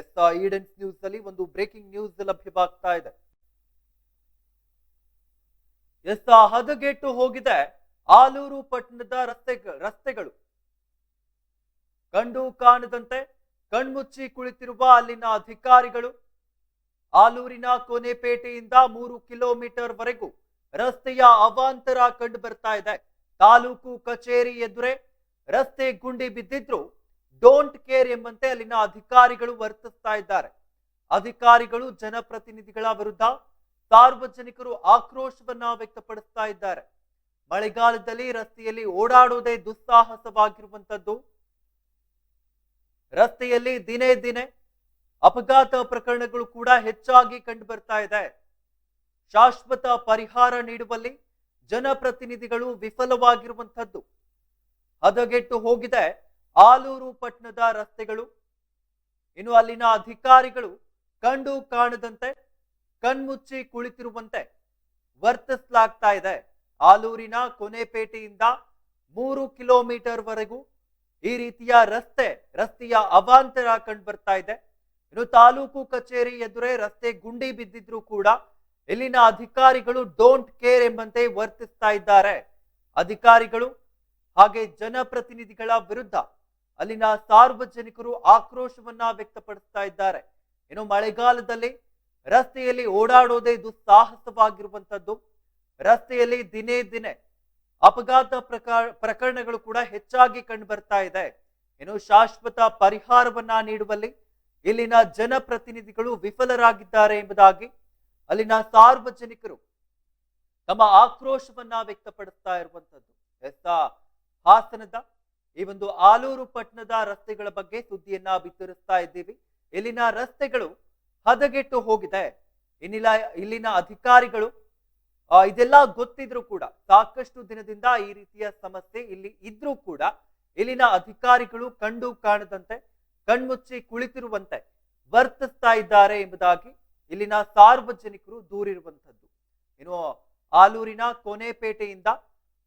S ಈಡೆನ್ಸ್ news ಅಲ್ಲಿ ಒಂದು breaking news ಲಭ್ಯವಾಗ್ತಾ ಇದೆ. ಎಸ್ ಹದಗೆಟ್ಟು ಹೋಗಿದೆ ಆಲೂರು ಪಟ್ಟಣದ ರಸ್ತೆ ರಸ್ತೆಗಳು. ಕಂಡು ಕಾಣದಂತೆ ಕಣ್ಮುಚ್ಚಿ ಕುಳಿತಿರುವ ಅಲ್ಲಿನ ಅಧಿಕಾರಿಗಳು ಆಲೂರಿನ ಕೊನೆಪೇಟೆಯಿಂದ ಮೂರು ಕಿಲೋಮೀಟರ್ ವರೆಗೂ ರಸ್ತೆಯ ಅವಾಂತರ ಕಂಡು ಬರ್ತಾ ಇದೆ. ತಾಲೂಕು ಕಚೇರಿ ಎದುರೇ ರಸ್ತೆ ಗುಂಡಿ ಬಿದ್ದಿದ್ರು ಡೋಂಟ್ ಕೇರ್ ಎಂಬಂತೆ ಅಲ್ಲಿನ ಅಧಿಕಾರಿಗಳು ವರ್ತಿಸ್ತಾ ಇದ್ದಾರೆ. ಅಧಿಕಾರಿಗಳು, ಜನಪ್ರತಿನಿಧಿಗಳ ವಿರುದ್ಧ ಸಾರ್ವಜನಿಕರು ಆಕ್ರೋಶವನ್ನ ವ್ಯಕ್ತಪಡಿಸ್ತಾ ಇದ್ದಾರೆ. ಮಳೆಗಾಲದಲ್ಲಿ ರಸ್ತೆಯಲ್ಲಿ ಓಡಾಡುವುದೇ ದುಸ್ಸಾಹಸವಾಗಿರುವಂತದ್ದು ರಸ್ತೆಯಲ್ಲಿ ದಿನೇ ದಿನೇ ಅಪಘಾತ ಪ್ರಕರಣಗಳು ಕೂಡ ಹೆಚ್ಚಾಗಿ ಕಂಡು ಬರ್ತಾ ಇದೆ. ಶಾಶ್ವತ ಪರಿಹಾರ ನೀಡುವಲ್ಲಿ ಜನಪ್ರತಿನಿಧಿಗಳು ವಿಫಲವಾಗಿರುವಂತದ್ದು ಹದಗೆಟ್ಟು ಹೋಗಿದೆ. ಆಲೂರು ಪಟ್ಟಣದ ರಸ್ತೆಗಳು, ಇನ್ನು ಅಲ್ಲಿನ ಅಧಿಕಾರಿಗಳು ಕಂಡು ಕಾಣದಂತೆ, ಕಣ್ಮುಚ್ಚಿ ಕುಳಿತಿರುವಂತೆ ವರ್ತಿಸಲಾಗ್ತಾ ಇದೆ. ಆಲೂರಿನ ಕೊನೆಪೇಟೆಯಿಂದ ಮೂರು ಕಿಲೋಮೀಟರ್ ವರೆಗೂ ಈ ರೀತಿಯ ರಸ್ತೆ, ರಸ್ತೆಯ ಅವಾಂತರ ಕಂಡು ಬರ್ತಾ ಇದೆ. ಇನ್ನು ತಾಲೂಕು ಕಚೇರಿ ಎದುರೇ ರಸ್ತೆ ಗುಂಡಿ ಬಿದ್ದಿದ್ರು ಕೂಡ ಇಲ್ಲಿನ ಅಧಿಕಾರಿಗಳು ಡೋಂಟ್ ಕೇರ್ ಎಂಬಂತೆ ವರ್ತಿಸ್ತಾ ಇದ್ದಾರೆ. ಅಧಿಕಾರಿಗಳು ಹಾಗೆ ಜನಪ್ರತಿನಿಧಿಗಳ ವಿರುದ್ಧ ಅಲ್ಲಿನ ಸಾರ್ವಜನಿಕರು ಆಕ್ರೋಶವನ್ನ ವ್ಯಕ್ತಪಡಿಸ್ತಾ ಇದ್ದಾರೆ. ಏನು ಮಳೆಗಾಲದಲ್ಲಿ ರಸ್ತೆಯಲ್ಲಿ ಓಡಾಡೋದೇ ದುಸ್ಸಾಹಸವಾಗಿರುವಂತದ್ದು. ರಸ್ತೆಯಲ್ಲಿ ದಿನೇ ದಿನೇ ಅಪಘಾತ ಪ್ರಕಾರ ಪ್ರಕರಣಗಳು ಕೂಡ ಹೆಚ್ಚಾಗಿ ಕಂಡು ಬರ್ತಾ ಇದೆ. ಏನು ಶಾಶ್ವತ ಪರಿಹಾರವನ್ನ ನೀಡುವಲ್ಲಿ ಇಲ್ಲಿನ ಜನಪ್ರತಿನಿಧಿಗಳು ವಿಫಲರಾಗಿದ್ದಾರೆ ಎಂಬುದಾಗಿ ಅಲ್ಲಿನ ಸಾರ್ವಜನಿಕರು ತಮ್ಮ ಆಕ್ರೋಶವನ್ನ ವ್ಯಕ್ತಪಡಿಸ್ತಾ ಇರುವಂತದ್ದು. ಎಸ್ ಹಾಸನದ ಈ ಒಂದು ಆಲೂರು ಪಟ್ಟಣದ ರಸ್ತೆಗಳ ಬಗ್ಗೆ ಸುದ್ದಿಯನ್ನ ಬಿತ್ತರಿಸ್ತಾ ಇದ್ದೀವಿ. ಇಲ್ಲಿನ ರಸ್ತೆಗಳು ಹದಗೆಟ್ಟು ಹೋಗಿದೆ. ಇನ್ನಿಲ್ಲ ಇಲ್ಲಿನ ಅಧಿಕಾರಿಗಳು ಇದೆಲ್ಲ ಗೊತ್ತಿದ್ರು ಕೂಡ, ಸಾಕಷ್ಟು ದಿನದಿಂದ ಈ ರೀತಿಯ ಸಮಸ್ಯೆ ಇಲ್ಲಿ ಇದ್ರೂ ಕೂಡ, ಇಲ್ಲಿನ ಅಧಿಕಾರಿಗಳು ಕಂಡು ಕಾಣದಂತೆ, ಕಣ್ಮುಚ್ಚಿ ಕುಳಿತಿರುವಂತೆ ವರ್ತಿಸ್ತಾ ಇದ್ದಾರೆ ಎಂಬುದಾಗಿ ಇಲ್ಲಿನ ಸಾರ್ವಜನಿಕರು ದೂರಿರುವಂತದ್ದು ಏನು ಆಲೂರಿನ ಕೊನೆಪೇಟೆಯಿಂದ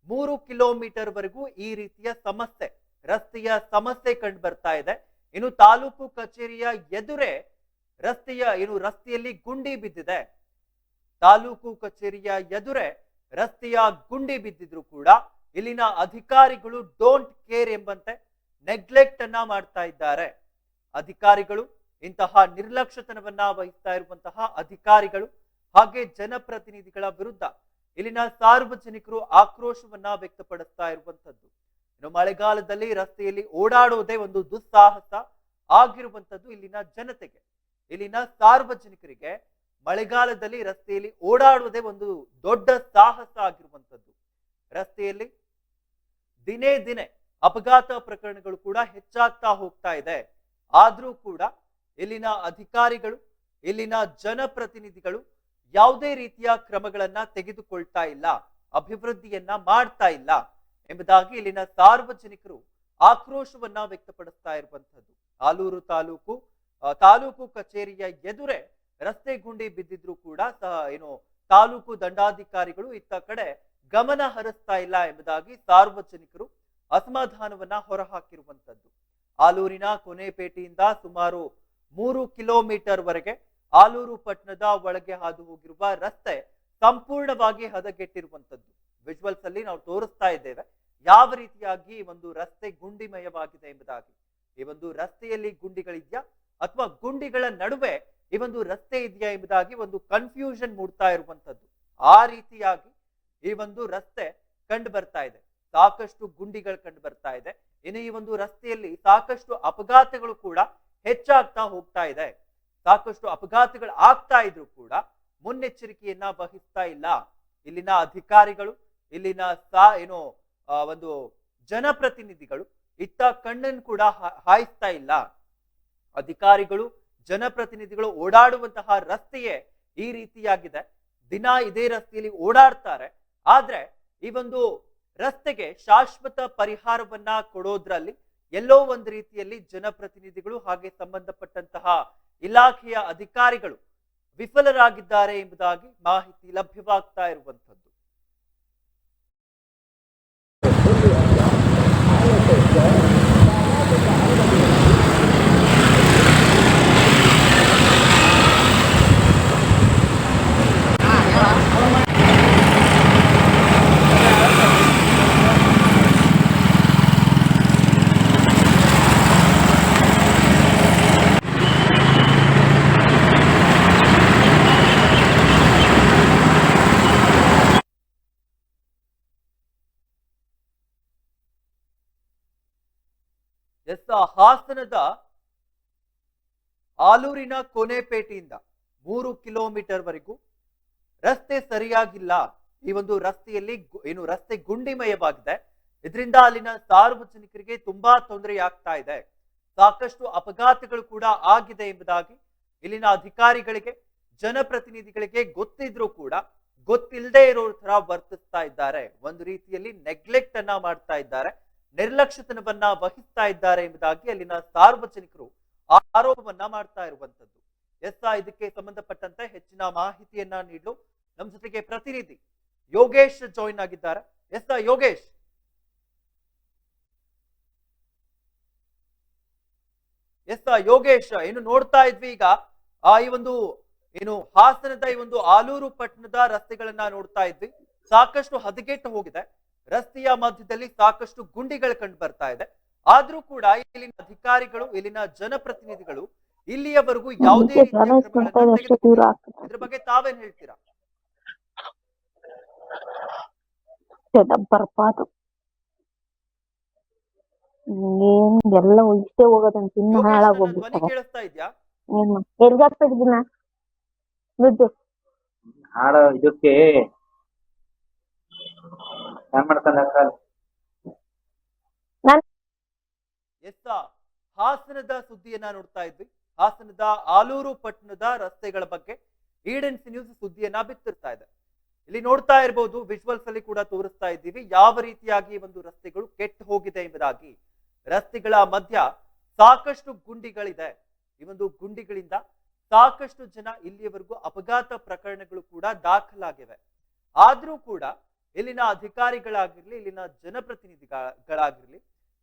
ಮೂರು ಕಿಲೋಮೀಟರ್ ವರೆಗೂ ಈ ರೀತಿಯ ಸಮಸ್ಯೆ, ರಸ್ತೆಯ ಸಮಸ್ಯೆ ಕಂಡು ಬರ್ತಾ ಇದೆ. ಇನ್ನು ತಾಲೂಕು ಕಚೇರಿಯ ಎದುರೇ ರಸ್ತೆಯ, ಇನ್ನು ರಸ್ತೆಯಲ್ಲಿ ಗುಂಡಿ ಬಿದ್ದಿದೆ. ತಾಲೂಕು ಕಚೇರಿಯ ಎದುರೇ ರಸ್ತೆಯ ಗುಂಡಿ ಬಿದ್ದಿದ್ರು ಕೂಡ ಇಲ್ಲಿನ ಅಧಿಕಾರಿಗಳು ಡೋಂಟ್ ಕೇರ್ ಎಂಬಂತೆ ನೆಗ್ಲೆಕ್ಟ್ ಅನ್ನ ಮಾಡ್ತಾ ಇದ್ದಾರೆ. ಅಧಿಕಾರಿಗಳು, ಇಂತಹ ನಿರ್ಲಕ್ಷ್ಯತನವನ್ನ ವಹಿಸ್ತಾ ಇರುವಂತಹ ಅಧಿಕಾರಿಗಳು ಹಾಗೆ ಜನಪ್ರತಿನಿಧಿಗಳ ವಿರುದ್ಧ ಇಲ್ಲಿನ ಸಾರ್ವಜನಿಕರು ಆಕ್ರೋಶವನ್ನ ವ್ಯಕ್ತಪಡಿಸ್ತಾ ಇರುವಂತದ್ದು ಇನ್ನು ಮಳೆಗಾಲದಲ್ಲಿ ರಸ್ತೆಯಲ್ಲಿ ಓಡಾಡುವುದೇ ಒಂದು ದುಸ್ಸಾಹಸ ಆಗಿರುವಂತದ್ದು ಇಲ್ಲಿನ ಜನತೆಗೆ. ಇಲ್ಲಿನ ಸಾರ್ವಜನಿಕರಿಗೆ ಮಳೆಗಾಲದಲ್ಲಿ ರಸ್ತೆಯಲ್ಲಿ ಓಡಾಡುವುದೇ ಒಂದು ದೊಡ್ಡ ಸಾಹಸ ಆಗಿರುವಂತದ್ದು ರಸ್ತೆಯಲ್ಲಿ ದಿನೇ ದಿನೇ ಅಪಘಾತ ಪ್ರಕರಣಗಳು ಕೂಡ ಹೆಚ್ಚಾಗ್ತಾ ಹೋಗ್ತಾ ಇದೆ. ಆದ್ರೂ ಕೂಡ ಇಲ್ಲಿನ ಅಧಿಕಾರಿಗಳು, ಇಲ್ಲಿನ ಜನಪ್ರತಿನಿಧಿಗಳು ಯಾವುದೇ ರೀತಿಯ ಕ್ರಮಗಳನ್ನ ತೆಗೆದುಕೊಳ್ತಾ ಇಲ್ಲ, ಅಭಿವೃದ್ಧಿಯನ್ನ ಮಾಡ್ತಾ ಇಲ್ಲ ಎಂಬುದಾಗಿ ಇಲ್ಲಿನ ಸಾರ್ವಜನಿಕರು ಆಕ್ರೋಶವನ್ನ ವ್ಯಕ್ತಪಡಿಸ್ತಾ ಇರುವಂತದ್ದು ಆಲೂರು ತಾಲೂಕು ತಾಲೂಕು ಕಚೇರಿಯ ಎದುರೇ ರಸ್ತೆ ಗುಂಡಿ ಬಿದ್ದಿದ್ರು ಕೂಡ ಸಹ ಏನು ತಾಲೂಕು ದಂಡಾಧಿಕಾರಿಗಳು ಇತ್ತ ಕಡೆ ಗಮನ ಹರಿಸ್ತಾ ಇಲ್ಲ ಎಂಬುದಾಗಿ ಸಾರ್ವಜನಿಕರು ಅಸಮಾಧಾನವನ್ನ ಹೊರಹಾಕಿರುವಂತದ್ದು ಆಲೂರಿನ ಕೊನೆಪೇಟೆಯಿಂದ ಸುಮಾರು ಮೂರು ಕಿಲೋಮೀಟರ್ ವರೆಗೆ ಆಲೂರು ಪಟ್ಟಣದ ಒಳಗೆ ಹಾದು ಹೋಗಿರುವ ರಸ್ತೆ ಸಂಪೂರ್ಣವಾಗಿ ಹದಗೆಟ್ಟಿರುವಂತದ್ದು ವಿಜುವಲ್ಸ್ ಅಲ್ಲಿ ನಾವು ತೋರಿಸ್ತಾ ಇದ್ದೇವೆ. ಯಾವ ರೀತಿಯಾಗಿ ಒಂದು ರಸ್ತೆ ಗುಂಡಿಮಯವಾಗಿದೆ ಎಂಬುದಾಗಿ. ಈ ಒಂದು ರಸ್ತೆಯಲ್ಲಿ ಗುಂಡಿಗಳಿದೆಯಾ? ಅಥವಾ ಗುಂಡಿಗಳ ನಡುವೆ ಈ ಒಂದು ರಸ್ತೆ ಇದೆಯಾ ಎಂಬುದಾಗಿ ಒಂದು ಕನ್ಫ್ಯೂಷನ್ ಮೂಡ್ತಾ ಇರುವಂತದ್ದು ಆ ರೀತಿಯಾಗಿ ಈ ಒಂದು ರಸ್ತೆ ಕಂಡು ಬರ್ತಾ ಇದೆ. ಸಾಕಷ್ಟು ಗುಂಡಿಗಳು ಕಂಡು ಬರ್ತಾ ಇದೆ. ಇನ್ನು ಈ ಒಂದು ರಸ್ತೆಯಲ್ಲಿ ಸಾಕಷ್ಟು ಅಪಘಾತಗಳು ಕೂಡ ಹೆಚ್ಚಾಗ್ತಾ ಹೋಗ್ತಾ ಇದೆ. ಸಾಕಷ್ಟು ಅಪಘಾತಗಳು ಆಗ್ತಾ ಇದ್ರು ಕೂಡ ಮುನ್ನೆಚ್ಚರಿಕೆಯನ್ನ ವಹಿಸ್ತಾ ಇಲ್ಲ. ಇಲ್ಲಿನ ಅಧಿಕಾರಿಗಳು, ಇಲ್ಲಿನ ಸಾ, ಏನು ಒಂದು ಜನಪ್ರತಿನಿಧಿಗಳು ಇತ್ತ ಕಣ್ಣನ್ನು ಕೂಡ ಹಾಯಿಸ್ತಾ ಇಲ್ಲ. ಅಧಿಕಾರಿಗಳು, ಜನಪ್ರತಿನಿಧಿಗಳು ಓಡಾಡುವಂತಹ ರಸ್ತೆಯೇ ಈ ರೀತಿಯಾಗಿದೆ. ದಿನ ಇದೇ ರಸ್ತೆಯಲ್ಲಿ ಓಡಾಡ್ತಾರೆ. ಆದ್ರೆ ಈ ಒಂದು ರಸ್ತೆಗೆ ಶಾಶ್ವತ ಪರಿಹಾರವನ್ನ ಕೊಡೋದ್ರಲ್ಲಿ ಎಲ್ಲೋ ಒಂದು ರೀತಿಯಲ್ಲಿ ಜನಪ್ರತಿನಿಧಿಗಳು ಹಾಗೆ ಸಂಬಂಧಪಟ್ಟಂತಹ ಇಲಾಖೆಯ ಅಧಿಕಾರಿಗಳು ವಿಫಲರಾಗಿದ್ದಾರೆ ಎಂಬುದಾಗಿ ಮಾಹಿತಿ ಲಭ್ಯವಾಗ್ತಾ ಇರುವಂತದ್ದು ಹಾಸನದ ಆಲೂರಿನ ಕೊನೆಪೇಟೆಯಿಂದ ಮೂರು ಕಿಲೋಮೀಟರ್ ವರೆಗೂ ರಸ್ತೆ ಸರಿಯಾಗಿಲ್ಲ. ಈ ಒಂದು ರಸ್ತೆಯಲ್ಲಿ ಏನು ರಸ್ತೆ ಗುಂಡಿಮಯವಾಗಿದೆ. ಇದರಿಂದ ಅಲ್ಲಿನ ಸಾರ್ವಜನಿಕರಿಗೆ ತುಂಬಾ ತೊಂದರೆ ಆಗ್ತಾ ಇದೆ. ಸಾಕಷ್ಟು ಅಪಘಾತಗಳು ಕೂಡ ಆಗಿದೆ ಎಂಬುದಾಗಿ ಇಲ್ಲಿನ ಅಧಿಕಾರಿಗಳಿಗೆ, ಜನಪ್ರತಿನಿಧಿಗಳಿಗೆ ಗೊತ್ತಿದ್ರೂ ಕೂಡ ಗೊತ್ತಿಲ್ಲದೆ ಇರೋ ತರ ವರ್ತಿಸ್ತಾ ಇದ್ದಾರೆ. ಒಂದು ರೀತಿಯಲ್ಲಿ ನೆಗ್ಲೆಕ್ಟ್ ಅನ್ನ ಮಾಡ್ತಾ ಇದ್ದಾರೆ. ನಿರ್ಲಕ್ಷ್ಯತನವನ್ನ ವಹಿಸ್ತಾ ಇದ್ದಾರೆ ಎಂಬುದಾಗಿ ಅಲ್ಲಿನ ಸಾರ್ವಜನಿಕರು ಆರೋಪವನ್ನ ಮಾಡ್ತಾ ಇರುವಂತದ್ದು ಎಸ್ ಇದಕ್ಕೆ ಸಂಬಂಧಪಟ್ಟಂತೆ ಹೆಚ್ಚಿನ ಮಾಹಿತಿಯನ್ನ ನೀಡಲು ನಮ್ಮ ಜೊತೆಗೆ ಪ್ರತಿನಿಧಿ ಯೋಗೇಶ್ ಜಾಯಿನ್ ಆಗಿದ್ದಾರೆ. ಎಸ್ ಯೋಗೇಶ್. ಎಸ್ ಯೋಗೇಶ್ ಏನು ನೋಡ್ತಾ ಇದ್ವಿ ಈಗ, ಆ ಈ ಒಂದು ಏನು ಹಾಸನದ ಈ ಒಂದು ಆಲೂರು ಪಟ್ಟಣದ ರಸ್ತೆಗಳನ್ನ ನೋಡ್ತಾ ಇದ್ವಿ. ಸಾಕಷ್ಟು ಹದಗೆಟ್ಟು ಹೋಗಿದೆ. ರಸ್ತೆಯ ಮಧ್ಯದಲ್ಲಿ ಸಾಕಷ್ಟು ಗುಂಡಿಗಳು ಕಂಡು ಬರ್ತಾ ಇದೆ. ಆದ್ರೂ ಕೂಡ ಇಲ್ಲಿನ ಅಧಿಕಾರಿಗಳು ಇಲ್ಲಿನ ಜನಪ್ರತಿನಿಧಿಗಳು ಇಲ್ಲಿಯವರೆಗೂ ಯಾವುದೇ ಇದ್ರ ಬಗ್ಗೆ ತಾವೇನ್ ಹೇಳ್ತೀರಾ? ಬರ್ಬಾರ್ದು. ಏನ್ ಎಲ್ಲ ಇಷ್ಟೇ ಹೋಗೋದಂತ ಇನ್ನು ಹಾಳಾಗೋಗ್ಬಿಡ್ತಾರೆ ಕೇಳಿಸ್ತಾ ಇದ್ಯಾ? ಏನು? ಎಲ್ಗಾಗ್ತದಿನ ದುಡ್ಡು ಹಾಡು ಇದಕ್ಕೆ ಮಾಡ್ತಾನೆ ಎಸ್ ಹಾಸನದ ಸುದ್ದಿಯನ್ನ ನೋಡ್ತಾ ಇದ್ವಿ. ಹಾಸನದ ಆಲೂರು ಪಟ್ಟಣದ ರಸ್ತೆಗಳ ಬಗ್ಗೆ ಈಡೆನ್ಸ್ ನ್ಯೂಸ್ ಸುದ್ದಿಯನ್ನ ಬಿತ್ತಿರ್ತಾ ಇದೆ. ಇಲ್ಲಿ ನೋಡ್ತಾ ಇರಬಹುದು ವಿಜುವಲ್ಸ್ ಅಲ್ಲಿ ಕೂಡ ತೋರಿಸ್ತಾ ಇದ್ದೀವಿ. ಯಾವ ರೀತಿಯಾಗಿ ಒಂದು ರಸ್ತೆಗಳು ಕೆಟ್ಟು ಹೋಗಿದೆ ಎಂಬುದಾಗಿ. ರಸ್ತೆಗಳ ಮಧ್ಯ ಸಾಕಷ್ಟು ಗುಂಡಿಗಳಿದೆ. ಈ ಒಂದು ಗುಂಡಿಗಳಿಂದ ಸಾಕಷ್ಟು ಜನ ಇಲ್ಲಿಯವರೆಗೂ ಅಪಘಾತ ಪ್ರಕರಣಗಳು ಕೂಡ ದಾಖಲಾಗಿವೆ. ಆದ್ರೂ ಕೂಡ ಇಲ್ಲಿನ ಅಧಿಕಾರಿಗಳಾಗಿರ್ಲಿ, ಇಲ್ಲಿನ ಜನಪ್ರತಿನಿಧಿಗಳಾಗಿರ್ಲಿ,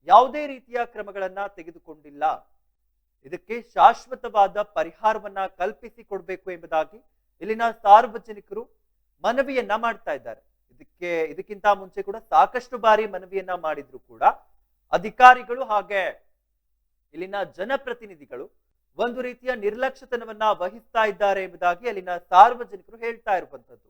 ಯಾವುದೇ ರೀತಿಯ ಕ್ರಮಗಳನ್ನ ತೆಗೆದುಕೊಂಡಿಲ್ಲ. ಇದಕ್ಕೆ ಶಾಶ್ವತವಾದ ಪರಿಹಾರವನ್ನ ಕಲ್ಪಿಸಿ ಕೊಡಬೇಕು ಎಂಬುದಾಗಿ ಇಲ್ಲಿನ ಸಾರ್ವಜನಿಕರು ಮನವಿಯನ್ನ ಮಾಡ್ತಾ ಇದ್ದಾರೆ. ಇದಕ್ಕೆ, ಇದಕ್ಕಿಂತ ಮುಂಚೆ ಕೂಡ ಸಾಕಷ್ಟು ಬಾರಿ ಮನವಿಯನ್ನ ಮಾಡಿದ್ರು ಕೂಡ ಅಧಿಕಾರಿಗಳು ಹಾಗೆ ಇಲ್ಲಿನ ಜನಪ್ರತಿನಿಧಿಗಳು ಒಂದು ರೀತಿಯ ನಿರ್ಲಕ್ಷ್ಯತನವನ್ನ ವಹಿಸ್ತಾ ಇದ್ದಾರೆ ಎಂಬುದಾಗಿ ಅಲ್ಲಿನ ಸಾರ್ವಜನಿಕರು ಹೇಳ್ತಾ ಇರುವಂತದ್ದು.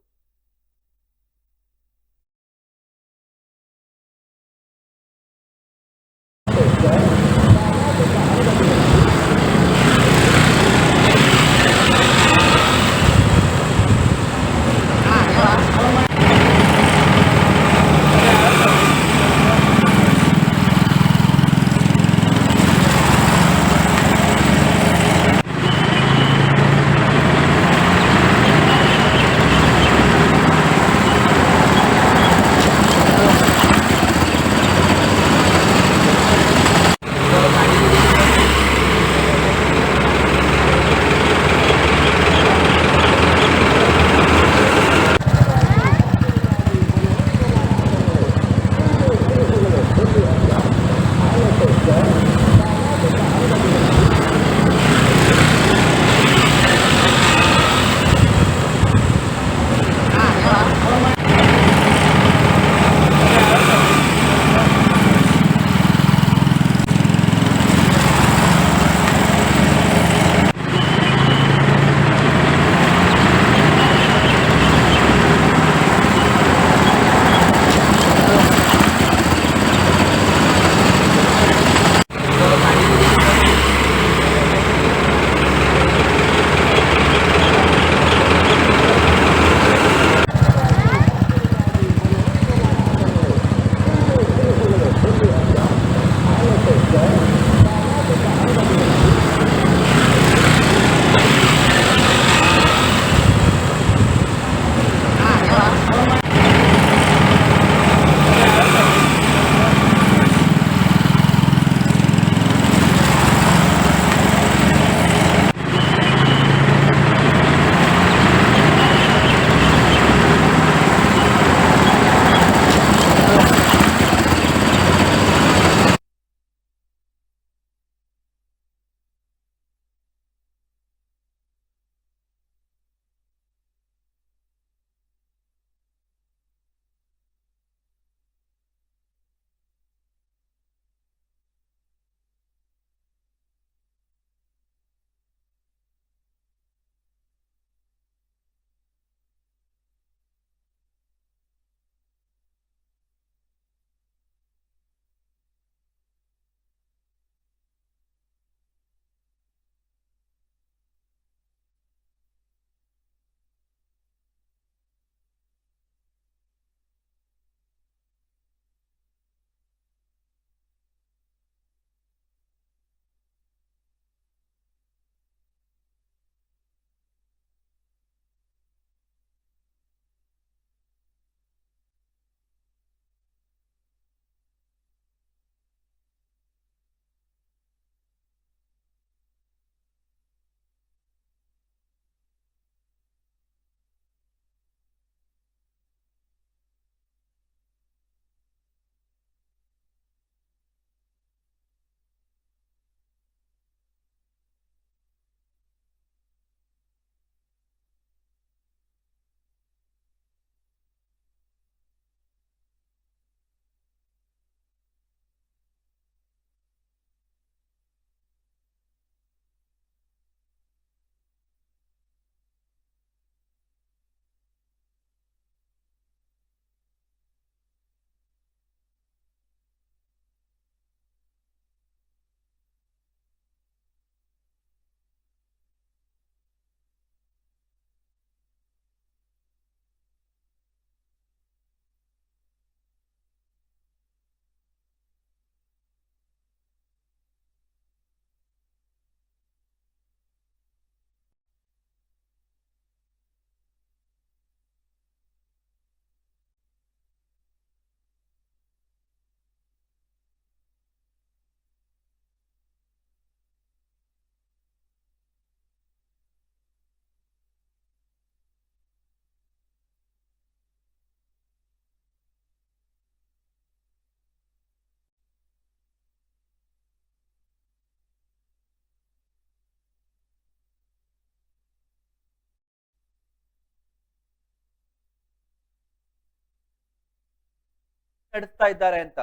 ನಡೆಸ್ತಾ ಇದ್ದಾರೆ ಅಂತ.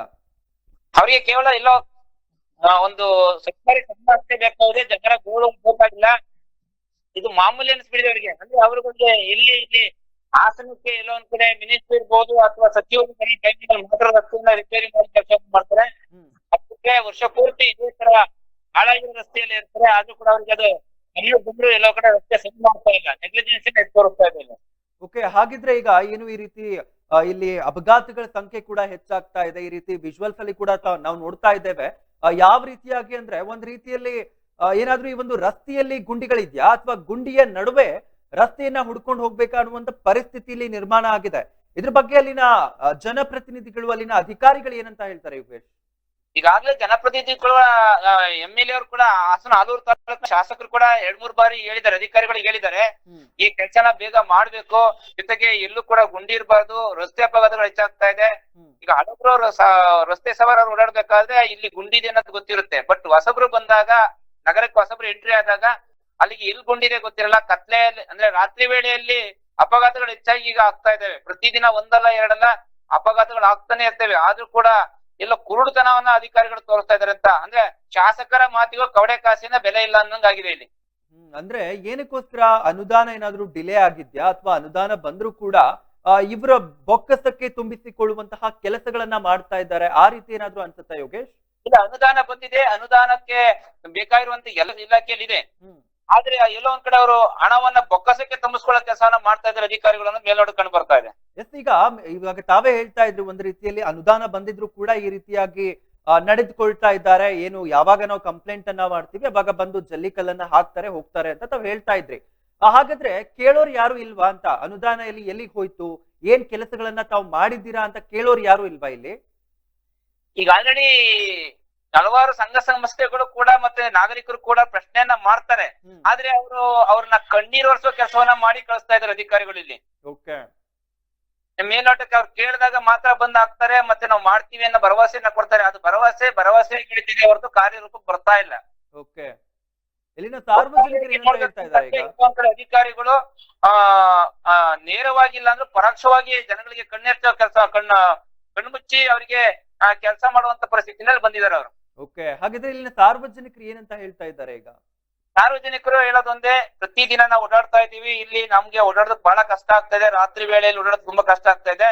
ಅವರಿಗೆ ಕೇವಲ ಎಲ್ಲೋ ಒಂದು ಸರ್ಕಾರಿ ಸಂಸ್ಥೆ ಬೇಕಾಗಿದೆ ಜನರ ಗೋಳು ಗೊತ್ತಾಗಿಲ್ಲ. ಇದು ಮಾಮೂಲಿ ಅನ್ಸ್ಬಿಡಿದೆ ಅವರಿಗೆ. ಅಂದ್ರೆ ಅವ್ರಿಗೊಂದು ಎಲ್ಲಿ ಇಲ್ಲಿ ಹಾಸನಕ್ಕೆ ಎಲ್ಲೋ ಒಂದ್ ಕಡೆ ಮಿನಿಸ್ಟರ್ ಇರ್ಬೋದು ಅಥವಾ ಸಚಿವರು ಟೈಮಿನಲ್ಲಿ ಮಾತ್ರ ರಸ್ತೆಯನ್ನ ರಿಪೇರಿ ಮಾಡಿ ಕೆಲಸ ಮಾಡ್ತಾರೆ. ಅದಕ್ಕೆ ವರ್ಷ ಪೂರ್ತಿ ಇದೇ ತರ ಹಾಳಾಗಿರೋ ರಸ್ತೆಯಲ್ಲಿ ಇರ್ತಾರೆ. ಆದ್ರೂ ಕೂಡ ಅವ್ರಿಗೆ ಅದು ಅಲ್ಲಿ ಬಂದ್ರು ಎಲ್ಲೋ ಕಡೆ ರಸ್ತೆ ಸರಿ ಮಾಡ್ತಾ ಇಲ್ಲ. ನೆಗ್ಲಿಜೆನ್ಸ್ ತೋರಿಸ್ತಾ ಇದೆ ಓಕೆ ಹಾಗಿದ್ರೆ ಈಗ ಏನು ಈ ರೀತಿ ಇಲ್ಲಿ ಅಪಘಾತಗಳ ಸಂಖ್ಯೆ ಕೂಡ ಹೆಚ್ಚಾಗ್ತಾ ಇದೆ. ಈ ರೀತಿ ವಿಜುವಲ್ಸ್ ಅಲ್ಲಿ ಕೂಡ ನಾವು ನೋಡ್ತಾ ಇದ್ದೇವೆ. ಯಾವ ರೀತಿಯಾಗಿ ಅಂದ್ರೆ ಒಂದ್ ರೀತಿಯಲ್ಲಿ ಏನಾದ್ರು ಈ ಒಂದು ರಸ್ತೆಯಲ್ಲಿ ಗುಂಡಿಗಳಿದ್ಯಾ? ಅಥವಾ ಗುಂಡಿಯ ನಡುವೆ ರಸ್ತೆಯನ್ನ ಹುಡ್ಕೊಂಡು ಹೋಗ್ಬೇಕಾ ಅನ್ನುವಂತ ಪರಿಸ್ಥಿತಿಯಲ್ಲಿ ನಿರ್ಮಾಣ ಆಗಿದೆ. ಇದ್ರ ಬಗ್ಗೆ ಅಲ್ಲಿನ ಜನಪ್ರತಿನಿಧಿಗಳು, ಅಲ್ಲಿನ ಅಧಿಕಾರಿಗಳು ಏನಂತ ಹೇಳ್ತಾರೆ, ಯೋಗೇಶ್? ಈಗಾಗಲೇ ಜನಪ್ರತಿನಿಧಿಗಳು ಎಂ ಎಲ್ ಎ ಅವರು ಕೂಡ ಹಾಸನ ಆಲೂರು ತಾಲೂಕು ಶಾಸಕರು ಕೂಡ ಎರಡ್ ಮೂರ್ ಬಾರಿ ಹೇಳಿದ್ದಾರೆ ಅಧಿಕಾರಿಗಳಿಗೆ ಹೇಳಿದ್ದಾರೆ. ಈ ಕೆಲಸನ ಬೇಗ ಮಾಡ್ಬೇಕು. ಜೊತೆಗೆ ಎಲ್ಲೂ ಕೂಡ ಗುಂಡಿ ಇರಬಾರ್ದು ರಸ್ತೆ ಅಪಘಾತಗಳು ಹೆಚ್ಚಾಗ್ತಾ ಇದೆ. ಈಗ ಹಳಬ್ರು ರಸ್ತೆ ಸವಾರರು ಓಡಾಡ್ಬೇಕಾದ್ರೆ ಇಲ್ಲಿ ಗುಂಡಿ ಇದೆ ಅನ್ನೋದು ಗೊತ್ತಿರುತ್ತೆ. ಬಟ್ ಹೊಸಬ್ರು ಬಂದಾಗ ನಗರಕ್ಕೆ ಹೊಸಬ್ರು ಎಂಟ್ರಿ ಆದಾಗ ಅಲ್ಲಿಗೆ ಎಲ್ಲಿ ಗುಂಡಿದೆ ಗೊತ್ತಿರಲ್ಲ. ಕತ್ಲೆ ಅಂದ್ರೆ ರಾತ್ರಿ ವೇಳೆಯಲ್ಲಿ ಅಪಘಾತಗಳು ಹೆಚ್ಚಾಗಿ ಈಗ ಆಗ್ತಾ ಇದಾವೆ ಪ್ರತಿದಿನ ಒಂದಲ್ಲ ಎರಡಲ್ಲ ಅಪಘಾತಗಳು ಆಗ್ತಾನೆ ಇರ್ತವೆ. ಆದ್ರೂ ಕೂಡ ಎಲ್ಲ ಕುರುಡುತನವನ್ನ ಅಧಿಕಾರಿಗಳು ತೋರಿಸ್ತಾ ಇದಾರೆ ಅಂತ. ಅಂದ್ರೆ ಶಾಸಕರ ಮಾತಿಗೂ ಕವಡೆ ಕಾಸಿನ ಬೆಲೆ ಇಲ್ಲ ಅನ್ನಂಗಾಗಿದೆ ಇಲ್ಲಿ. ಅಂದ್ರೆ ಏನಕ್ಕೋಸ್ಕರ ಅನುದಾನ ಏನಾದ್ರೂ ಡಿಲೇ ಆಗಿದ್ಯಾ? ಅಥವಾ ಅನುದಾನ ಬಂದ್ರೂ ಕೂಡ ಇವರ ಬೊಕ್ಕಸಕ್ಕೆ ತುಂಬಿಸಿಕೊಳ್ಳುವಂತಹ ಕೆಲಸಗಳನ್ನ ಮಾಡ್ತಾ ಇದ್ದಾರೆ. ಆ ರೀತಿ ಏನಾದ್ರೂ ಅನ್ಸುತ್ತಾ ಯೋಗೇಶ್? ಇಲ್ಲ ಅನುದಾನ ಬಂದಿದೆ. ಅನುದಾನಕ್ಕೆ ಬೇಕಾಗಿರುವಂತ ಎಲ್ಲ ಇಲಾಖೆಯಲ್ಲಿ ಇದೆ ಆದ್ರೆ ಎಲ್ಲೋ ಒಂದ್ ಕಡೆ ಅವರು ಹಣವನ್ನ ಬೊಕ್ಕಸಕ್ಕೆ ತುಂಬಿಸ್ಕೊಳ್ಳೋ ಕೆಲಸವನ್ನ ಮಾಡ್ತಾ ಇದ್ದಾರೆ ಅಧಿಕಾರಿಗಳನ್ನ ಮೇಲ್ನೋಟ ಕಂಡು ಬರ್ತಾ ಇದೆ. ಎಸ್ ಈಗ ಇವಾಗ ತಾವೇ ಹೇಳ್ತಾ ಇದ್ರು ಒಂದು ರೀತಿಯಲ್ಲಿ ಅನುದಾನ ಬಂದಿದ್ರು ಕೂಡ ಈ ರೀತಿಯಾಗಿ ನಡೆದುಕೊಳ್ತಾ ಇದ್ದಾರೆ. ಏನು ಯಾವಾಗ ನಾವು ಕಂಪ್ಲೇಂಟ್ ಅನ್ನ ಮಾಡ್ತೀವಿ ಅವಾಗ ಬಂದು ಜಲ್ಲಿಕಲ್ಲನ್ನ ಹಾಕ್ತಾರೆ ಹೋಗ್ತಾರೆ ಅಂತ ತಾವ್ ಹೇಳ್ತಾ ಇದ್ರಿ. ಹಾಗಾದ್ರೆ ಕೇಳೋರು ಯಾರು ಇಲ್ವಾ ಅಂತ ಅನುದಾನ ಎಲ್ಲಿ ಎಲ್ಲಿಗೆ ಹೋಯ್ತು ಏನ್ ಕೆಲಸಗಳನ್ನ ತಾವು ಮಾಡಿದ್ದೀರಾ ಅಂತ ಕೇಳೋರು ಯಾರು ಇಲ್ವಾ ಇಲ್ಲಿ? ಈಗ ಆಲ್ರೆಡಿ ಹಲವಾರು ಸಂಘ ಸಂಸ್ಥೆಗಳು ಕೂಡ ಮತ್ತೆ ನಾಗರಿಕರು ಕೂಡ ಪ್ರಶ್ನೆಯನ್ನ ಮಾಡ್ತಾರೆ. ಆದ್ರೆ ಅವರು ಅವ್ರನ್ನ ಕಣ್ಣೀರ್ ವರ್ಷ ಕೆಲಸವನ್ನ ಮಾಡಿ ಕಳಿಸ್ತಾ ಇದ್ದಾರೆ ಅಧಿಕಾರಿಗಳು ಇಲ್ಲಿ. ಮೇಲ್ನೋಟಕ್ಕೆ ಅವ್ರು ಕೇಳಿದಾಗ ಮಾತ್ರ ಬಂದ್ ಹಾಕ್ತಾರೆ ಮತ್ತೆ ನಾವು ಮಾಡ್ತೀವಿ ಅನ್ನೋ ಭರವಸೆಯನ್ನ ಕೊಡ್ತಾರೆ. ಅದು ಭರವಸೆ ಭರವಸೆ ಕೇಳ್ತೀವಿ ಹೊರತು ಕಾರ್ಯರೂಪಕ್ಕೆ ಬರ್ತಾ ಇಲ್ಲ. ಓಕೆ. ಇಲ್ಲಿನ ಸಾರ್ವಜನಿಕರು ಅಧಿಕಾರಿಗಳು ಆ ನೇರವಾಗಿ ಇಲ್ಲ ಅಂದ್ರೆ ಪರೋಕ್ಷವಾಗಿ ಜನಗಳಿಗೆ ಕಣ್ಣೆಚ್ಚೋ ಕೆಲಸ ಕಣ್ಣ ಕಣ್ಮುಚ್ಚಿ ಅವರಿಗೆ ಕೆಲಸ ಮಾಡುವಂತ ಪರಿಸ್ಥಿತಿನಲ್ಲಿ ಬಂದಿದ್ದಾರೆ ಅವರು. ಓಕೆ. ಹಾಗಿದ್ರೆ ಇಲ್ಲಿನ ಸಾರ್ವಜನಿಕರು ಏನಂತ ಹೇಳ್ತಾ ಇದ್ದಾರೆ ಈಗ? ಸಾರ್ವಜನಿಕರು ಹೇಳೋದೊಂದೇ ಪ್ರತಿದಿನ ನಾವು ಓಡಾಡ್ತಾ ಇದೀವಿ ಇಲ್ಲಿ ನಮ್ಗೆ ಓಡಾಡೋದಕ್ ಬಹಳ ಕಷ್ಟ ಆಗ್ತಾ ಇದೆ ರಾತ್ರಿ ವೇಳೆಯಲ್ಲಿ ಓಡಾಡೋದು ತುಂಬಾ ಕಷ್ಟ ಆಗ್ತಾ ಇದೆ.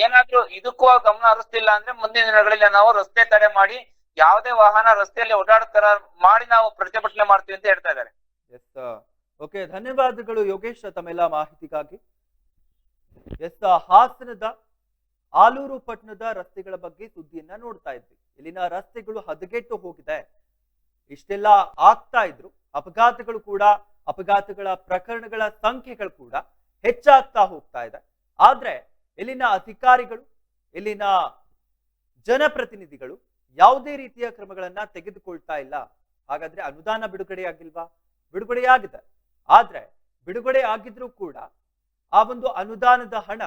ಏನಾದ್ರೂ ಇದಕ್ಕೂ ಗಮನ ಹರಿಸ್ತಿಲ್ಲ ಅಂದ್ರೆ ಮುಂದಿನ ದಿನಗಳಲ್ಲಿ ನಾವು ರಸ್ತೆ ತಡೆ ಮಾಡಿ ಯಾವುದೇ ವಾಹನ ರಸ್ತೆಯಲ್ಲಿ ಓಡಾಡ್ತಾರ ಮಾಡಿ ನಾವು ಪ್ರತಿಭಟನೆ ಮಾಡ್ತೀವಿ ಅಂತ ಹೇಳ್ತಾ ಇದ್ದಾರೆ. ಎಸ್ ಓಕೆ ಧನ್ಯವಾದಗಳು ಯೋಗೇಶ್ ತಮ್ಮೆಲ್ಲ ಮಾಹಿತಿಗಾಗಿ. ಎಸ್ ಹಾಸನದ ಆಲೂರು ಪಟ್ಟಣದ ರಸ್ತೆಗಳ ಬಗ್ಗೆ ಸುದ್ದಿಯನ್ನ ನೋಡ್ತಾ ಇದ್ವಿ. ಇಲ್ಲಿನ ರಸ್ತೆಗಳು ಹದಗೆಟ್ಟು ಹೋಗಿದೆ. ಇಷ್ಟೆಲ್ಲ ಆಗ್ತಾ ಇದ್ರು. ಅಪಘಾತಗಳು ಕೂಡ, ಅಪಘಾತಗಳ ಪ್ರಕರಣಗಳ ಸಂಖ್ಯೆಗಳು ಕೂಡ ಹೆಚ್ಚಾಗ್ತಾ ಹೋಗ್ತಾ ಇದೆ. ಆದ್ರೆ ಇಲ್ಲಿನ ಅಧಿಕಾರಿಗಳು, ಇಲ್ಲಿನ ಜನಪ್ರತಿನಿಧಿಗಳು ಯಾವುದೇ ರೀತಿಯ ಕ್ರಮಗಳನ್ನ ತೆಗೆದುಕೊಳ್ತಾ ಇಲ್ಲ. ಹಾಗಾದ್ರೆ ಅನುದಾನ ಬಿಡುಗಡೆ ಆಗಿಲ್ವಾ? ಬಿಡುಗಡೆಯಾಗಿದೆ ಆದ್ರೆ ಬಿಡುಗಡೆ ಆಗಿದ್ರೂ ಕೂಡ ಆ ಒಂದು ಅನುದಾನದ ಹಣ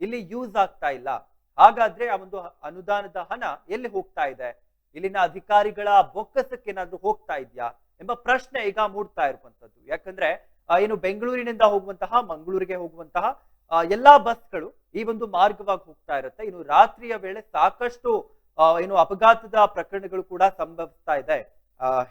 ಇಲ್ಲಿ ಯೂಸ್ ಆಗ್ತಾ ಇಲ್ಲ. ಹಾಗಾದ್ರೆ ಆ ಒಂದು ಅನುದಾನದ ಹಣ ಎಲ್ಲಿ ಹೋಗ್ತಾ ಇದೆ? ಇಲ್ಲಿನ ಅಧಿಕಾರಿಗಳ ಬೊಕ್ಕಸಕ್ಕೆ ಏನಾದ್ರೂ ಹೋಗ್ತಾ ಇದೆಯಾ? ಎಂಬ ಪ್ರಶ್ನೆ ಈಗ ಮೂಡ್ತಾ ಇರುವಂತದ್ದು ಯಾಕಂದ್ರೆ ಏನು ಬೆಂಗಳೂರಿನಿಂದ ಹೋಗುವಂತಹ, ಮಂಗಳೂರಿಗೆ ಹೋಗುವಂತಹ ಎಲ್ಲಾ ಬಸ್ಗಳು ಈ ಒಂದು ಮಾರ್ಗವಾಗಿ ಹೋಗ್ತಾ ಇರುತ್ತೆ. ಇನ್ನು ರಾತ್ರಿಯ ವೇಳೆ ಸಾಕಷ್ಟು ಏನು ಅಪಘಾತದ ಪ್ರಕರಣಗಳು ಕೂಡ ಸಂಭವಿಸ್ತಾ ಇದೆ.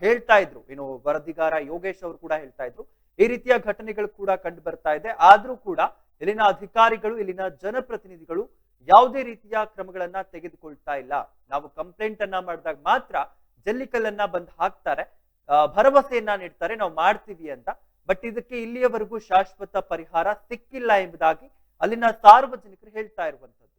ಹೇಳ್ತಾ ಇದ್ರು. ಏನು ವರದಿಗಾರ ಯೋಗೇಶ್ ಅವರು ಕೂಡ ಹೇಳ್ತಾ ಇದ್ರು. ಈ ರೀತಿಯ ಘಟನೆಗಳು ಕೂಡ ಕಂಡು ಬರ್ತಾ ಇದೆ. ಆದ್ರೂ ಕೂಡ ಇಲ್ಲಿನ ಅಧಿಕಾರಿಗಳು, ಇಲ್ಲಿನ ಜನಪ್ರತಿನಿಧಿಗಳು ಯಾವುದೇ ರೀತಿಯ ಕ್ರಮಗಳನ್ನ ತೆಗೆದುಕೊಳ್ತಾ ಇಲ್ಲ. ನಾವು ಕಂಪ್ಲೇಂಟ್ ಅನ್ನ ಮಾಡಿದಾಗ ಮಾತ್ರ ಜಲ್ಲಿಕಲ್ಲನ್ನ ಬಂದ್ ಹಾಕ್ತಾರೆ. ಭರವಸೆಯನ್ನ ನೀಡ್ತಾರೆ, ನಾವು ಮಾಡ್ತೀವಿ ಅಂತ. ಬಟ್ ಇದಕ್ಕೆ ಇಲ್ಲಿಯವರೆಗೂ ಶಾಶ್ವತ ಪರಿಹಾರ ಸಿಕ್ಕಿಲ್ಲ ಎಂಬುದಾಗಿ ಅಲ್ಲಿನ ಸಾರ್ವಜನಿಕರು ಹೇಳ್ತಾ ಇರುವಂತದ್ದು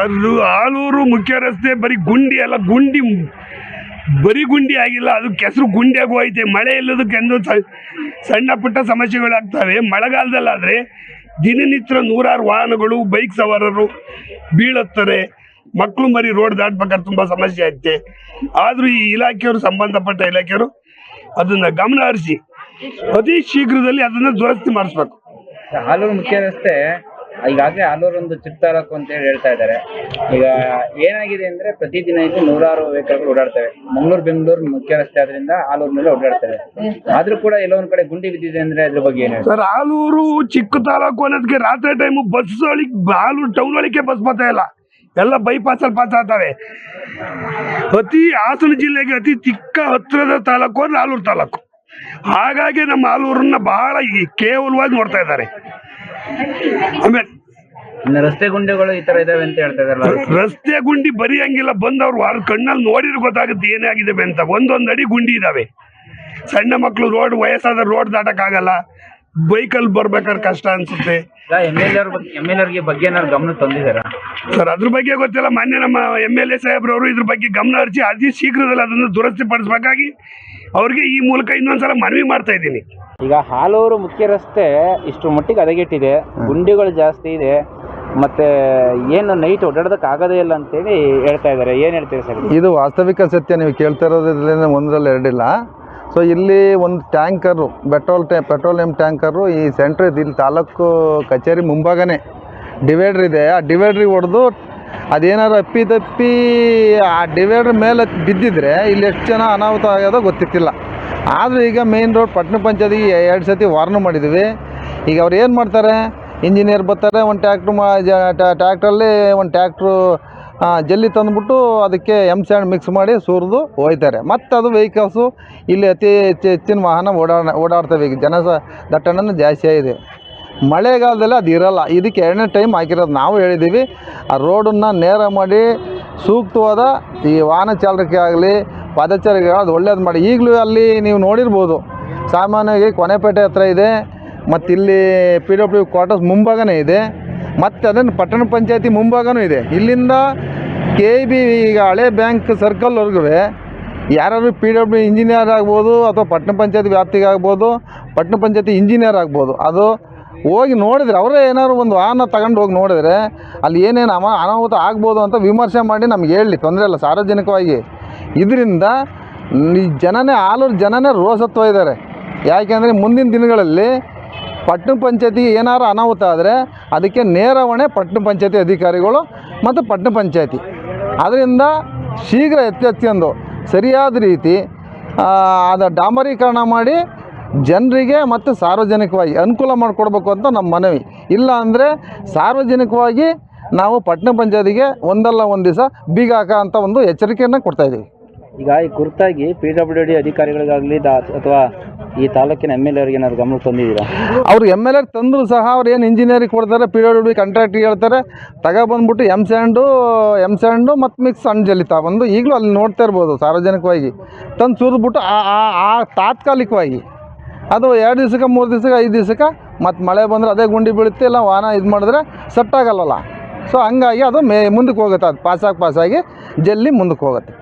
ಸರ್ ಆಲೂರು ಮುಖ್ಯ ರಸ್ತೆ, ಬರೀ ಗುಂಡಿ ಅಲ್ಲ, ಗುಂಡಿ ಬರೀ ಗುಂಡಿ ಆಗಿಲ್ಲ, ಅದು ಕೆಸರು ಗುಂಡಿಯಾಗೂ ಐತೆ. ಮಳೆ ಇಲ್ಲದಕ್ಕೆಂದು ಸಣ್ಣ ಪುಟ್ಟ ಸಮಸ್ಯೆಗಳಾಗ್ತವೆ. ಮಳೆಗಾಲದಲ್ಲಾದರೆ ದಿನನಿತ್ಯ ನೂರಾರು ವಾಹನಗಳು, ಬೈಕ್ ಸವಾರರು ಬೀಳುತ್ತಾರೆ. ಮಕ್ಕಳು ಮರಿ ರೋಡ್ ದಾಟ್ಬೇಕಾದ್ರೆ ತುಂಬ ಸಮಸ್ಯೆ ಐತೆ. ಆದರೂ ಈ ಇಲಾಖೆಯವರು, ಸಂಬಂಧಪಟ್ಟ ಇಲಾಖೆಯವರು ಅದನ್ನ ಗಮನ ಹರಿಸಿ. ಅತಿ ಶೀಘ್ರದಲ್ಲಿ ಅದನ್ನು ದುರಸ್ತಿ ಮಾಡಿಸ್ಬೇಕು. ಆಲೂರು ಮುಖ್ಯ ರಸ್ತೆ ಈಗಾಗಲೇ ಆಲೂರು ಒಂದು ತಾಲೂಕು ಅಂತ ಹೇಳಿ ಹೇಳ್ತಾ ಇದ್ದಾರೆ. ಈಗ ಏನಾಗಿದೆ ಅಂದ್ರೆ ಪ್ರತಿದಿನ ಇಲ್ಲಿ ನೂರಾರು ವೆಹಿಕಲ್ಗಳು ಓಡಾಡ್ತವೆ. ಮಂಗಳೂರು, ಬೆಂಗಳೂರು ಮುಖ್ಯ ರಸ್ತೆ ಆದ್ರಿಂದ ಮೇಲೆ ಓಡಾಡ್ತವೆ. ಆದ್ರೂ ಕೂಡ ಎಲ್ಲೋ ಕಡೆ ಗುಂಡಿ ಬಿದ್ದಿದೆ ಅಂದ್ರೆ ಅದ್ರ ಬಗ್ಗೆ ಏನು ಸರ್, ಆಲೂರು ಚಿಕ್ಕ ತಾಲೂಕು ಅನ್ನೋದಕ್ಕೆ ರಾತ್ರಿ ಟೈಮು ಬಸ್ ಒಳಗೆ ಆಲೂರು ಟೌನ್ ಒಳಗೆ ಬಸ್ ಬರ್ತಾ ಇಲ್ಲ ಎಲ್ಲ ಬೈಪಾಸಲ್ಲಿ ಪಾಸ್ ಆಗ್ತವೆ. ಅತಿ ಹಾಸನ ಜಿಲ್ಲೆಗೆ ಅತಿ ಚಿಕ್ಕ ಹತ್ತಿರದ ತಾಲೂಕು ಅಂದ್ರೆ ಆಲೂರು ತಾಲೂಕು. ಹಾಗಾಗಿ ನಮ್ಮ ಆಲೂರನ್ನ ಬಹಳ ಕೇವಲವಾಗಿ ನೋಡ್ತಾ ಇದ್ದಾರೆ. ಆಮೇಲೆ ರಸ್ತೆ ಗುಂಡಿಗಳು ಈ ತರ ಇದಾವೆ ಅಂತ ಹೇಳ್ತಾ ರಸ್ತೆ ಗುಂಡಿ ಬರೀ ಹಂಗಿಲ್ಲ ಬಂದವ್ರು ವಾರ ಕಣ್ಣಲ್ಲಿ ನೋಡಿದ್ರೆ ಗೊತ್ತಾಗುತ್ತೆ ಏನೇ ಆಗಿದ್ದಾವೆ ಅಂತ. ಒಂದೊಂದು ಅಡಿ ಗುಂಡಿ ಇದಾವೆ. ಸಣ್ಣ ಮಕ್ಕಳು ರೋಡ್ ವಯಸ್ಸಾದ ರೋಡ್ ದಾಟಕ್ಕಾಗಲ್ಲ. ಬೈಕಲ್ಲಿ ಬರ್ಬೇಕಾದ್ರೆ ಕಷ್ಟ ಅನ್ಸುತ್ತೆ. ಎಂ ಎಲ್ ಎಂ ಎಲ್ ಎರ್ಗೆ ಬಗ್ಗೆ ಏನಾದ್ರು ಗಮನ ತಂದಿದ್ದಾರೆ? ಸರ್ ಅದ್ರ ಬಗ್ಗೆ ಗೊತ್ತಿಲ್ಲ. ಮಾನ್ಯ ನಮ್ಮ ಎಂ ಎಲ್ ಎ ಸಾಹೇಬ್ರವರು ಇದ್ರ ಬಗ್ಗೆ ಗಮನ ಹರಿಸಿ ಅತಿ ಶೀಘ್ರದಲ್ಲಿ ಅದನ್ನು ದುರಸ್ತಿ ಪಡಿಸಬೇಕಾಗಿ ಅವ್ರಿಗೆ ಈ ಮೂಲಕ ಇನ್ನೊಂದ್ಸಲ ಮನವಿ ಮಾಡ್ತಾ ಇದ್ದೀನಿ. ಈಗ ಹಾಲೂರು ಮುಖ್ಯ ರಸ್ತೆ ಇಷ್ಟು ಮಟ್ಟಿಗೆ ಹದಗೆಟ್ಟಿದೆ. ಗುಂಡಿಗಳು ಜಾಸ್ತಿ ಇದೆ. ಮತ್ತೆ ಏನು ನೈಟ್ ಓಡಾಡೋದಕ್ಕೆ ಆಗೋದೇ ಇಲ್ಲ ಅಂತೇಳಿ ಹೇಳ್ತಾ ಇದ್ದಾರೆ. ಏನ್ ಹೇಳ್ತೀರಿ ಸರ್? ಇದು ವಾಸ್ತವಿಕ ಸತ್ಯ ನೀವು ಕೇಳ್ತಾ ಇರೋದ್ರಲ್ಲಿ ಒಂದರಲ್ಲಿ ಎರಡಿಲ್ಲ. ಸೊ ಇಲ್ಲಿ ಒಂದು ಟ್ಯಾಂಕರು, ಪೆಟ್ರೋಲ್ ಟ್ಯಾ, ಪೆಟ್ರೋಲಿಯಂ ಟ್ಯಾಂಕರು ಈ ಸೆಂಟ್ರ್ ಇಲ್ಲಿ ತಾಲೂಕು ಕಚೇರಿ ಮುಂಭಾಗನೇ. ಡಿವೈಡ್ರ್ ಇದೆ. ಆ ಡಿವೈಡ್ರಿಗೆ ಹೊಡೆದು ಅದೇನಾದ್ರು ಅಪ್ಪಿ ತಪ್ಪಿ ಆ ಡಿವೈಡ್ರ್ ಮೇಲೆ ಬಿದ್ದಿದ್ರೆ ಇಲ್ಲಿ ಎಷ್ಟು ಜನ ಅನಾಹುತ ಆಗೋದೋ ಗೊತ್ತಿತ್ತಿಲ್ಲ ಆದರೂ ಈಗ ಮೇನ್ ರೋಡ್ ಪಟ್ಟಣ ಪಂಚಾಯತಿಗೆ ಎರಡು ಸತಿ ವಾರ್ನ್ ಮಾಡಿದ್ವಿ. ಈಗ ಅವ್ರು ಏನು ಮಾಡ್ತಾರೆ? ಇಂಜಿನಿಯರ್ ಬರ್ತಾರೆ, ಒಂದು ಟ್ಯಾಕ್ಟ್ರು ಮಾ ಟ್ಯಾಕ್ಟ್ರಲ್ಲಿ ಒಂದು ಟ್ಯಾಕ್ಟ್ರು ಜಲ್ಲಿ ತಂದುಬಿಟ್ಟು ಅದಕ್ಕೆ ಎಂ ಸ್ಯಾಂಡ್ ಮಿಕ್ಸ್ ಮಾಡಿ ಸುರಿದು ಹೋಯ್ತಾರೆ ಮತ್ತು ಅದು ವೆಹಿಕಲ್ಸು ಇಲ್ಲಿ ಅತಿ ಹೆಚ್ಚು ಹೆಚ್ಚಿನ ವಾಹನ ಓಡಾಡ ಓಡಾಡ್ತವೆ. ಈಗ ಜನ ಸ, ದಟ್ಟಣೆನೂ ಜಾಸ್ತಿ ಆಗಿದೆ. ಮಳೆಗಾಲದಲ್ಲಿ ಅದು ಇರೋಲ್ಲ. ಇದಕ್ಕೆ ಎರಡನೇ ಟೈಮ್ ಹಾಕಿರೋದು ನಾವು ಹೇಳಿದ್ದೀವಿ. ಆ ರೋಡನ್ನು ನೇರ ಮಾಡಿ ಸೂಕ್ತವಾದ ಈ ವಾಹನ ಚಾಲಕರಿಗೆ ಆಗಲಿ ಪಾದಚಾರಿಗೆ ಅದು ಒಳ್ಳೇದು ಮಾಡಿ. ಈಗಲೂ ಅಲ್ಲಿ ನೀವು ನೋಡಿರ್ಬೋದು. ಸಾಮಾನ್ಯವಾಗಿ ಕೊನೆಪೇಟೆ ಹತ್ರ ಇದೆ. ಮತ್ತು ಇಲ್ಲಿ ಪಿ ಡಬ್ಲ್ಯೂ ಕ್ವಾರ್ಟರ್ಸ್ ಮುಂಭಾಗನೇ ಇದೆ. ಮತ್ತು ಅದನ್ನು ಪಟ್ಟಣ ಪಂಚಾಯತಿ ಮುಂಭಾಗನೂ ಇದೆ. ಇಲ್ಲಿಂದ ಕೆ ಬಿ ಈಗ ಹಳೆ ಬ್ಯಾಂಕ್ ಸರ್ಕಲ್ವರೆಗೂ ಯಾರಾದರೂ ಪಿ ಡಬ್ಲ್ಯೂ ಇಂಜಿನಿಯರ್ ಆಗ್ಬೋದು ಅಥವಾ ಪಟ್ಟಣ ಪಂಚಾಯತಿ ವ್ಯಾಪ್ತಿಗೆ ಆಗ್ಬೋದು, ಪಟ್ಟಣ ಪಂಚಾಯತಿ ಇಂಜಿನಿಯರ್ ಆಗ್ಬೋದು. ಅದು ಹೋಗಿ ನೋಡಿದರೆ ಅವರೇ ಏನಾದ್ರು ಒಂದು ವಾಹನ ತಗೊಂಡು ಹೋಗಿ ನೋಡಿದ್ರೆ ಅಲ್ಲಿ ಏನೇನು ಅಮ, ಅನಾಹುತ ಆಗ್ಬೋದು ಅಂತ ವಿಮರ್ಶೆ ಮಾಡಿ ನಮ್ಗೆ ಹೇಳಲಿ ತೊಂದರೆ ಇಲ್ಲ, ಸಾರ್ವಜನಿಕವಾಗಿ. ಇದರಿಂದ ಈ ಜನನೇ ಆಲೂರು ಜನನೇ ರೋಸತ್ವ ಇದ್ದಾರೆ. ಯಾಕೆಂದರೆ ಮುಂದಿನ ದಿನಗಳಲ್ಲಿ ಪಟ್ಟಣ ಪಂಚಾಯತಿ ಏನಾರು ಅನಾಹುತ ಆದರೆ ಅದಕ್ಕೆ ನೇರ ಹೊಣೆ ಪಟ್ಟಣ ಪಂಚಾಯತಿ ಅಧಿಕಾರಿಗಳು ಮತ್ತು ಪಟ್ಟಣ ಪಂಚಾಯತಿ. ಅದರಿಂದ ಶೀಘ್ರ ಎತ್ತೆತ್ತಿಯೊಂದು ಸರಿಯಾದ ರೀತಿ ಅದು ಡಾಂಬರೀಕರಣ ಮಾಡಿ ಜನರಿಗೆ ಮತ್ತು ಸಾರ್ವಜನಿಕವಾಗಿ ಅನುಕೂಲ ಮಾಡಿಕೊಡ್ಬೇಕು ಅಂತ ನಮ್ಮ ಮನವಿ. ಇಲ್ಲ ಅಂದರೆ ಸಾರ್ವಜನಿಕವಾಗಿ ನಾವು ಪಟ್ಟಣ ಪಂಚಾಯತಿಗೆ ಒಂದಲ್ಲ ಒಂದು ದಿವಸ ಬೀಗ ಹಾಕ ಅಂತ ಒಂದು ಎಚ್ಚರಿಕೆಯನ್ನು ಕೊಡ್ತಾಯಿದ್ದೀವಿ ಈಗ ಈ ಕುರಿತಾಗಿ ಪಿ ಡಬ್ಲ್ಯೂ ಡಿ ಅಧಿಕಾರಿಗಳಿಗಾಗಲಿ ಅಥವಾ ಈ ತಾಲೂಕಿನ ಎಂ ಎಲ್ ಎ ಗಮನ ತಂದಿದ್ದೀರಾ? ಅವ್ರು ಎಂ ಎಲ್ ಎ ತಂದರೂ ಸಹ ಅವ್ರು ಏನು ಇಂಜಿನಿಯರಿಂಗ್ ಕೊಡ್ತಾರೆ ಪಿ ಡಬ್ಲ್ಯೂ ಡಿ ಕಾಂಟ್ರಾಕ್ಟ್ಗೆ ಹೇಳ್ತಾರೆ. ತಗೊಬಂದ್ಬಿಟ್ಟು ಎಂ ಸ್ಯಾಂಡು ಎಂ ಸ್ಯಾಂಡು ಮತ್ತು ಮಿಕ್ಸ್ ಸಣ್ಣ ಜಲ್ಲಿ ತಗೊಂಡು ಈಗಲೂ ಅಲ್ಲಿ ನೋಡ್ತಾ ಇರ್ಬೋದು ಸಾರ್ವಜನಿಕವಾಗಿ. ತಂದು ಸುರಿದ್ಬಿಟ್ಟು ಆ- ಆ ತಾತ್ಕಾಲಿಕವಾಗಿ. ಅದು ಎರಡು ದಿವ್ಸಕ್ಕೆ, ಮೂರು ದಿವ್ಸಕ್ಕೆ, ಐದು ದಿವ್ಸಕ್ಕೆ ಮತ್ತು ಮಳೆ ಬಂದರೆ ಅದೇ ಗುಂಡಿ ಬೀಳುತ್ತೆ, ಇಲ್ಲ ವಾಹನ ಇದು ಮಾಡಿದ್ರೆ ಸೆಟ್ ಆಗಲ್ಲಲ್ಲ. ಸೊ ಹಂಗಾಗಿ ಅದು ಮೇ, ಮುಂದಕ್ಕೆ ಹೋಗುತ್ತೆ, ಅದು ಪಾಸಾಗಿ ಪಾಸಾಗಿ ಜಲ್ಲಿ ಮುಂದಕ್ಕೆ ಹೋಗುತ್ತೆ.